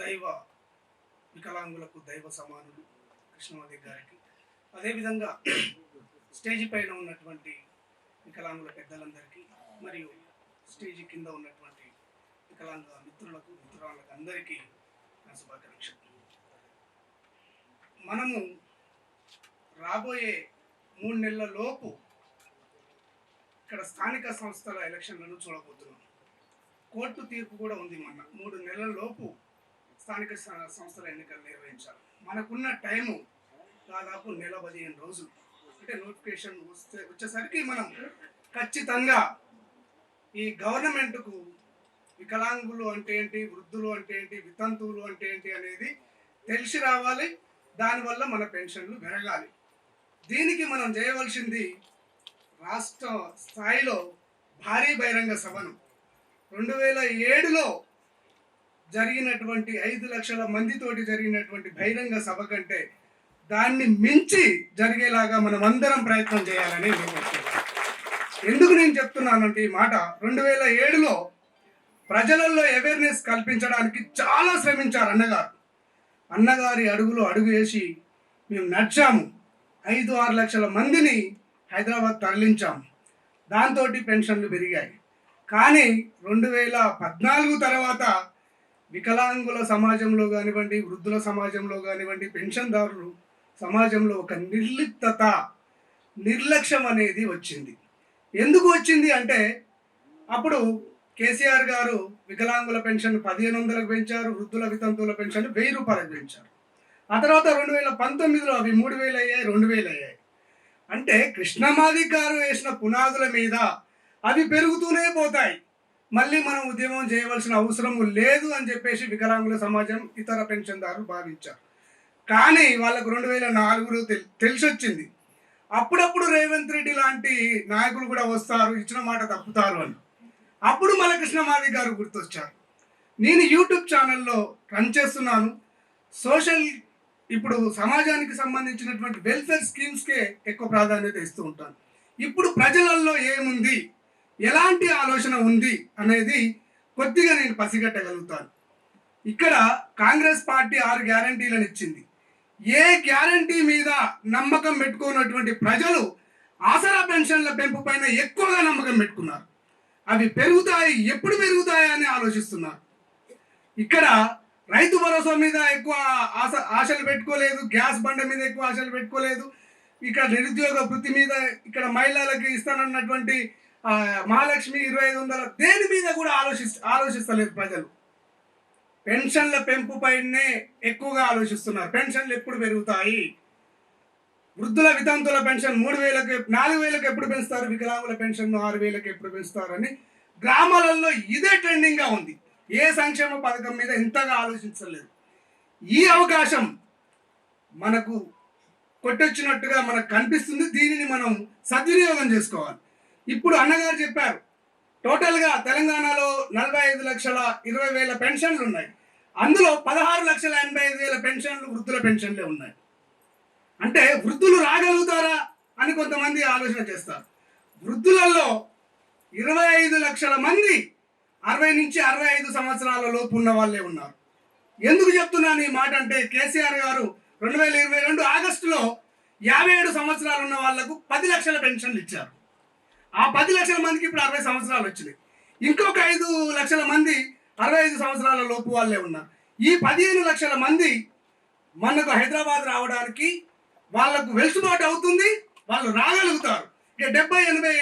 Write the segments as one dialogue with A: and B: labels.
A: దైవ వికలాంగులకు దైవ సమానులు కృష్ణమాది గారికి. అదేవిధంగా స్టేజి పైన ఉన్నటువంటి వికలాంగుల పెద్దలందరికీ మరియు స్టేజి కింద ఉన్నటువంటి వికలాంగ మిత్రులకు మిత్రులకు అందరికీ నా శుభాకాంక్షలు. మనము రాబోయే మూడు నెలల లోపు ఇక్కడ స్థానిక సంస్థల ఎలక్షన్లను చూడబోతున్నాం. కోర్టు తీర్పు కూడా ఉంది మొన్న. మూడు నెలల లోపు స్థానిక సంస్థల ఎన్నికలు నిర్వహించాలి మనకున్న టైము దాదాపు నెల పదిహేను రోజులు. అంటే నోటిఫికేషన్ వస్తే వచ్చేసరికి మనం ఖచ్చితంగా ఈ గవర్నమెంట్కు వికలాంగులు అంటే ఏంటి వృద్ధులు అంటే ఏంటి వితంతువులు అంటే ఏంటి అనేది తెలిసి రావాలి. దానివల్ల మన పెన్షన్లు పెరగాలి. దీనికి మనం చేయవలసింది రాష్ట్ర స్థాయిలో భారీ బహిరంగ సభను. రెండు వేల ఏడులో జరిగినటువంటి ఐదు లక్షల మందితోటి జరిగినటువంటి బహిరంగ సభ కంటే దాన్ని మించి జరిగేలాగా మనం అందరం ప్రయత్నం చేయాలని నేను ఎందుకు నేను చెప్తున్నానంటే ఈ మాట రెండు వేల ఏడులో ప్రజలలో అవేర్నెస్ కల్పించడానికి చాలా శ్రమించారు అన్నగారు. అన్నగారి అడుగులో అడుగు వేసి మేము నడిచాము. ఐదు ఆరు లక్షల మందిని హైదరాబాద్ తరలించాము దాంతో పెన్షన్లు పెరిగాయి. కానీ రెండు వేల పద్నాలుగు తర్వాత వికలాంగుల సమాజంలో కానివ్వండి వృద్ధుల సమాజంలో కానివ్వండి పెన్షన్దారులు సమాజంలో ఒక నిర్లిప్తత నిర్లక్ష్యం అనేది వచ్చింది. ఎందుకు వచ్చింది అంటే అప్పుడు కేసీఆర్ గారు వికలాంగుల పెన్షన్ పదిహేను వందలకు పెంచారు వృద్ధుల వితంతువుల పెన్షన్ వెయ్యి రూపాయలకు పెంచారు. ఆ తర్వాత రెండు వేల పంతొమ్మిదిలో అవి మూడు వేలు అయ్యాయి రెండు వేలు అయ్యాయి. అంటే కృష్ణమాది గారు వేసిన పునాదుల మీద అవి పెరుగుతూనే పోతాయి. మళ్ళీ మనం ఉద్యమం చేయవలసిన అవసరం లేదు అని చెప్పేసి వికలాంగుల సమాజం ఇతర పెన్షన్దారులు భావించారు. కానీ వాళ్ళకు రెండు వేల నాలుగులో తెల్ తెలిసి వచ్చింది అప్పుడప్పుడు రేవంత్ రెడ్డి లాంటి నాయకులు కూడా వస్తారు ఇచ్చిన మాట తప్పుతారు అని. అప్పుడు మళ్ళీ గారు గుర్తొచ్చారు. నేను యూట్యూబ్ ఛానల్లో రన్ చేస్తున్నాను. సోషల్ ఇప్పుడు సమాజానికి సంబంధించినటువంటి వెల్ఫేర్ స్కీమ్స్కే ఎక్కువ ప్రాధాన్యత ఇస్తూ ఉంటాను. ఇప్పుడు ప్రజలలో ఏముంది? ఎలాంటి ఆలోచన ఉంది అనేది కొద్దిగా నేను పసిగట్టగలుగుతాను. ఇక్కడ కాంగ్రెస్ పార్టీ ఆరు గ్యారంటీలను ఇచ్చింది. ఏ గ్యారంటీ మీద నమ్మకం పెట్టుకున్నటువంటి ప్రజలు ఆసరా పెన్షన్ల పెంపు పైన ఎక్కువగా నమ్మకం పెట్టుకున్నారు. అవి పెరుగుతాయి ఎప్పుడు పెరుగుతాయి అని ఆలోచిస్తున్నారు. ఇక్కడ రైతు భరోసా మీద ఎక్కువ ఆశ ఆశలు పెట్టుకోలేదు గ్యాస్ బండ మీద ఎక్కువ ఆశలు పెట్టుకోలేదు ఇక్కడ నిరుద్యోగ వృత్తి మీద ఇక్కడ మహిళలకి ఇస్తానన్నటువంటి మహాలక్ష్మి ఇరవై ఐదు వందల దేని మీద కూడా ఆలోచి ఆలోచిస్తలేదు ప్రజలు. పెన్షన్ల పెంపు పైనే ఎక్కువగా ఆలోచిస్తున్నారు. పెన్షన్లు ఎప్పుడు పెరుగుతాయి? వృద్ధుల వితంతుల పెన్షన్ మూడు వేలకు నాలుగు వేలకు ఎప్పుడు పెంచుతారు? వికలాంగుల పెన్షన్ ఆరు వేలకు ఎప్పుడు పెంచుతారని గ్రామాలలో ఇదే ట్రెండింగ్గా ఉంది. ఏ సంక్షేమ పథకం మీద ఇంతగా ఆలోచించలేదు. ఈ అవకాశం మనకు కొట్టొచ్చినట్టుగా మనకు కనిపిస్తుంది. దీనిని మనం సద్వినియోగం చేసుకోవాలి. ఇప్పుడు అన్నగారు చెప్పారు. టోటల్గా తెలంగాణలో నలభై ఐదు లక్షల ఇరవై వేల పెన్షన్లు ఉన్నాయి. అందులో పదహారు లక్షల ఎనభై ఐదు వేల పెన్షన్లు వృద్ధుల పెన్షన్లే ఉన్నాయి. అంటే వృద్ధులు రాగలుగుతారా అని కొంతమంది ఆలోచన చేస్తారు. వృద్ధులలో ఇరవై ఐదు లక్షల మంది అరవై నుంచి అరవై ఐదు సంవత్సరాల లోపు ఉన్న వాళ్ళే ఉన్నారు. ఎందుకు చెప్తున్నాను ఈ మాట అంటే కేసీఆర్ గారు రెండు వేల ఇరవై రెండు ఆగస్టులో యాభై ఏడు సంవత్సరాలు ఉన్న వాళ్ళకు పది లక్షల పెన్షన్లు ఇచ్చారు. ఆ పది లక్షల మందికి ఇప్పుడు అరవై సంవత్సరాలు వచ్చినాయి. ఇంకొక ఐదు లక్షల మంది అరవై ఐదు సంవత్సరాల లోపు వాళ్ళే ఉన్నారు ఈ పదిహేను లక్షల మంది మనకు హైదరాబాద్ రావడానికి వాళ్ళకు వెసులుబాటు అవుతుంది వాళ్ళు రాగలుగుతారు. ఇక డెబ్బై ఎనభై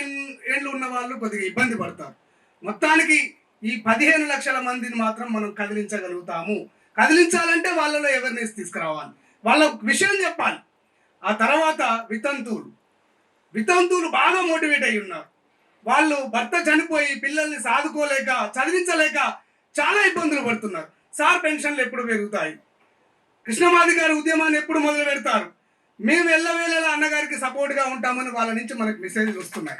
A: ఏళ్ళు ఉన్న వాళ్ళు కొద్దిగా ఇబ్బంది పడతారు. మొత్తానికి ఈ పదిహేను లక్షల మందిని మాత్రం మనం కదిలించగలుగుతాము. కదిలించాలంటే వాళ్ళలో అవేర్నెస్ తీసుకురావాలి. వాళ్ళ విషయం చెప్పాలి. ఆ తర్వాత వితంతువులు. వితంతువులు బాగా మోటివేట్ అయి ఉన్నారు. వాళ్ళు భర్త చనిపోయి పిల్లల్ని సాదుకోలేక చదివించలేక చాలా ఇబ్బందులు పడుతున్నారు. సార్ పెన్షన్లు ఎప్పుడు పెరుగుతాయి? కృష్ణమాది గారి ఉద్యమాన్ని ఎప్పుడు మొదలు పెడతారు? మేము ఎల్లవేళలా అన్నగారికి సపోర్ట్గా ఉంటామని వాళ్ళ నుంచి మనకు మెసేజ్లు వస్తున్నాయి.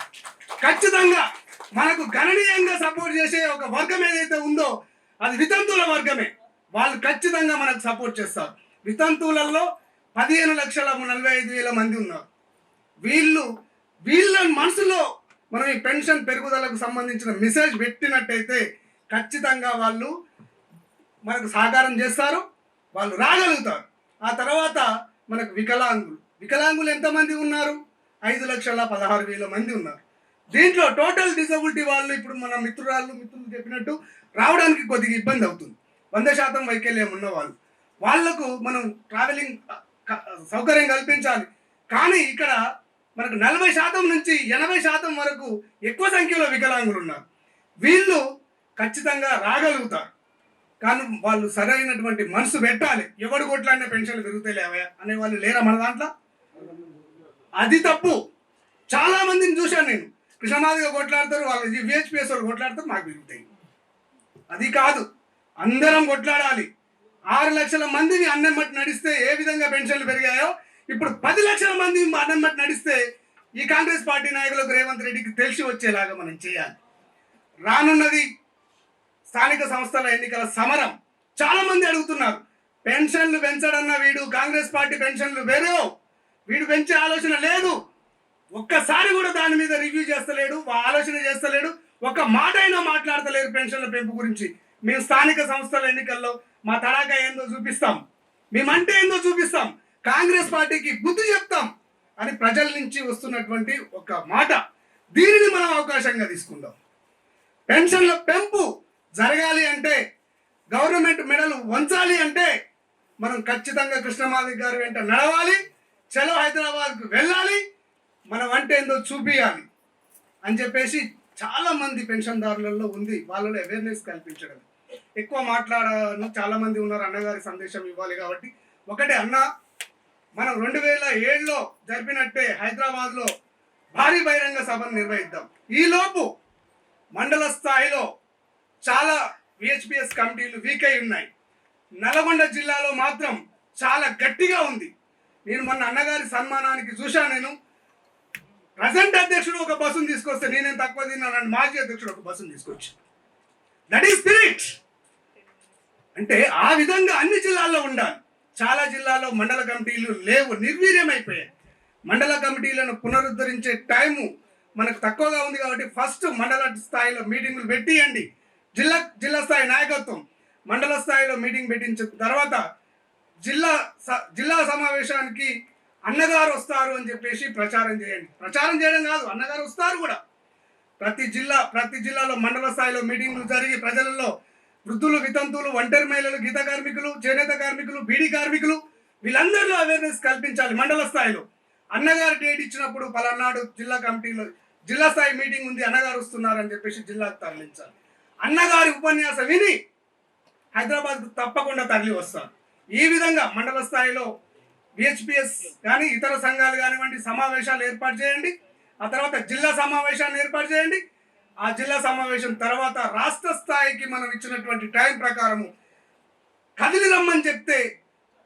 A: ఖచ్చితంగా మనకు గణనీయంగా సపోర్ట్ చేసే ఒక వర్గం ఏదైతే ఉందో అది వితంతువుల వర్గమే. వాళ్ళు ఖచ్చితంగా మనకు సపోర్ట్ చేస్తారు. వితంతువులలో పదిహేను లక్షల నలభై ఐదు వేల మంది ఉన్నారు. వీళ్ళు వీళ్ళ మనసులో మనం ఈ పెన్షన్ పెరుగుదలకు సంబంధించిన మెసేజ్ పెట్టినట్టయితే ఖచ్చితంగా వాళ్ళు మనకు సహకారం చేస్తారు వాళ్ళు రాగలుగుతారు. ఆ తర్వాత మనకు వికలాంగులు. వికలాంగులు ఎంతమంది ఉన్నారు? ఐదు లక్షల పదహారు వేల మంది ఉన్నారు. దీంట్లో టోటల్ డిసబిలిటీ వాళ్ళు ఇప్పుడు మన మిత్రురాళ్ళు మిత్రులు చెప్పినట్టు రావడానికి కొద్దిగా ఇబ్బంది అవుతుంది. వంద శాతం వైకల్యం ఉన్న వాళ్ళు. వాళ్ళకు మనం ట్రావెలింగ్ సౌకర్యం కల్పించాలి. కానీ ఇక్కడ మనకు నలభై శాతం నుంచి ఎనభై శాతం వరకు ఎక్కువ సంఖ్యలో వికలాంగులు ఉన్నారు. వీళ్ళు ఖచ్చితంగా రాగలుగుతారు. కానీ వాళ్ళు సరైనటువంటి మనసు పెట్టాలి. ఎవడు కొట్లాడిన పెన్షన్లు పెరుగుతాయి లేవా అనే వాళ్ళు లేరా మన దాంట్లో? అది తప్పు. చాలా మందిని చూశాను నేను. కృష్ణమాదిగా కొట్లాడతారు వాళ్ళు విహెచ్పిఎస్ వాళ్ళు కొట్లాడతారు మాకు పెరుగుతాయి. అది కాదు. అందరం కొట్లాడాలి. ఆరు లక్షల మందిని అన్నం బట్టి నడిస్తే ఏ విధంగా పెన్షన్లు పెరిగాయో ఇప్పుడు పది లక్షల మంది అన్నమ్మటి నడిస్తే ఈ కాంగ్రెస్ పార్టీ నాయకులకు రేవంత్ రెడ్డికి తెలిసి వచ్చేలాగా మనం చేయాలి. రానున్నది స్థానిక సంస్థల ఎన్నికల సమరం. చాలా మంది అడుగుతున్నారు పెన్షన్లు పెంచడన్న వీడు కాంగ్రెస్ పార్టీ పెన్షన్లు వేరే వీడు పెంచే ఆలోచన లేదు. ఒక్కసారి కూడా దాని మీద రివ్యూ చేస్తలేడు ఆలోచన చేస్తలేడు ఒక మాట అయినా మాట్లాడతలేరు పెన్షన్ల పెంపు గురించి. మేము స్థానిక సంస్థల ఎన్నికల్లో మా తడాక ఏందో చూపిస్తాం. మేమంటే ఏందో చూపిస్తాం. కాంగ్రెస్ పార్టీకి బుద్ధి చెప్తాం అని ప్రజల నుంచి వస్తున్నటువంటి ఒక మాట. దీనిని మనం అవకాశంగా తీసుకుందాం. పెన్షన్ల పెంపు జరగాలి అంటే గవర్నమెంట్ మెడలు వంచాలి అంటే మనం ఖచ్చితంగా కృష్ణమాది గారు వెంట నడవాలి చలో హైదరాబాద్కు వెళ్ళాలి మనం అంటే ఏందో చూపియాలి అని చెప్పేసి చాలామంది పెన్షన్దారులలో ఉంది. వాళ్ళలో అవేర్నెస్ కల్పించడం. ఎక్కువ మాట్లాడను చాలా మంది ఉన్నారు అన్నగారి సందేశం ఇవ్వాలి కాబట్టి. ఒకటే అన్న మనం రెండు వేల ఏడులో జరిపినట్టే హైదరాబాద్లో భారీ బహిరంగ సభను నిర్వహిద్దాం. ఈలోపు మండల స్థాయిలో చాలా విహెచ్పిఎస్ కమిటీలు వీక్ అయి ఉన్నాయి. నల్గొండ జిల్లాలో మాత్రం చాలా గట్టిగా ఉంది. నేను మొన్న అన్నగారి సన్మానానికి చూశాను నేను. ప్రజెంట్ అధ్యక్షుడు ఒక బస్సును తీసుకొస్తే నేనేం తక్కువ తిన్నానని మాజీ అధ్యక్షుడు ఒక బస్సును తీసుకొచ్చి. దట్ ఈస్ స్పిరిట్ అంటే ఆ విధంగా అన్ని జిల్లాల్లో ఉండాలి. చాలా జిల్లాలో మండల కమిటీలు లేవు నిర్వీర్యమైపోయాయి. మండల కమిటీలను పునరుద్ధరించే టైము మనకు తక్కువగా ఉంది కాబట్టి ఫస్ట్ మండల స్థాయిలో మీటింగులు పెట్టియండి. జిల్లా జిల్లా స్థాయి నాయకత్వం మండల స్థాయిలో మీటింగ్ పెట్టించిన తర్వాత జిల్లా స- జిల్లా సమావేశానికి అన్నగారు వస్తారు అని చెప్పేసి ప్రచారం చేయండి. ప్రచారం చేయడం కాదు అన్నగారు వస్తారు కూడా. ప్రతి జిల్లా ప్రతి జిల్లాలో మండల స్థాయిలో మీటింగ్లు జరిగి ప్రజలలో వృద్ధులు వితంతువులు ఒంటరి మహిళలు గీత కార్మికులు చేనేత కార్మికులు బీడీ కార్మికులు వీళ్ళందరిలో అవేర్నెస్ కల్పించాలి మండల స్థాయిలో. అన్నగారు డేట్ ఇచ్చినప్పుడు పలనాడు జిల్లా కమిటీలో జిల్లా స్థాయి మీటింగ్ ఉంది అన్నగారు వస్తున్నారని చెప్పేసి జిల్లాకు తరలించాలి. అన్నగారి ఉపన్యాసం విని హైదరాబాద్కు తప్పకుండా తరలి వస్తారు. ఈ విధంగా మండల స్థాయిలో విహెచ్పిఎస్ కానీ ఇతర సంఘాలు కానివ్వండి సమావేశాలు ఏర్పాటు చేయండి. ఆ తర్వాత జిల్లా సమావేశాన్ని ఏర్పాటు చేయండి. ఆ జిల్లా సమావేశం తర్వాత రాష్ట్ర స్థాయికి మనం ఇచ్చినటువంటి టైం ప్రకారము కదిలి రమ్మని చెప్తే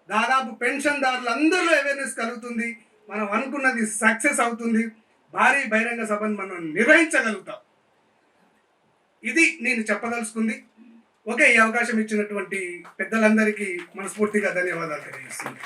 A: దాదాపు పెన్షన్దారులు అందరిలో అవేర్నెస్ కలుగుతుంది. మనం అనుకున్నది సక్సెస్ అవుతుంది. భారీ బహిరంగ సభను మనం నిర్వహించగలుగుతాం. ఇది నేను చెప్పదలుచుకుంది. ఓకే ఈ అవకాశం ఇచ్చినటువంటి పెద్దలందరికీ మనస్ఫూర్తిగా ధన్యవాదాలు తెలియజేస్తున్నాను.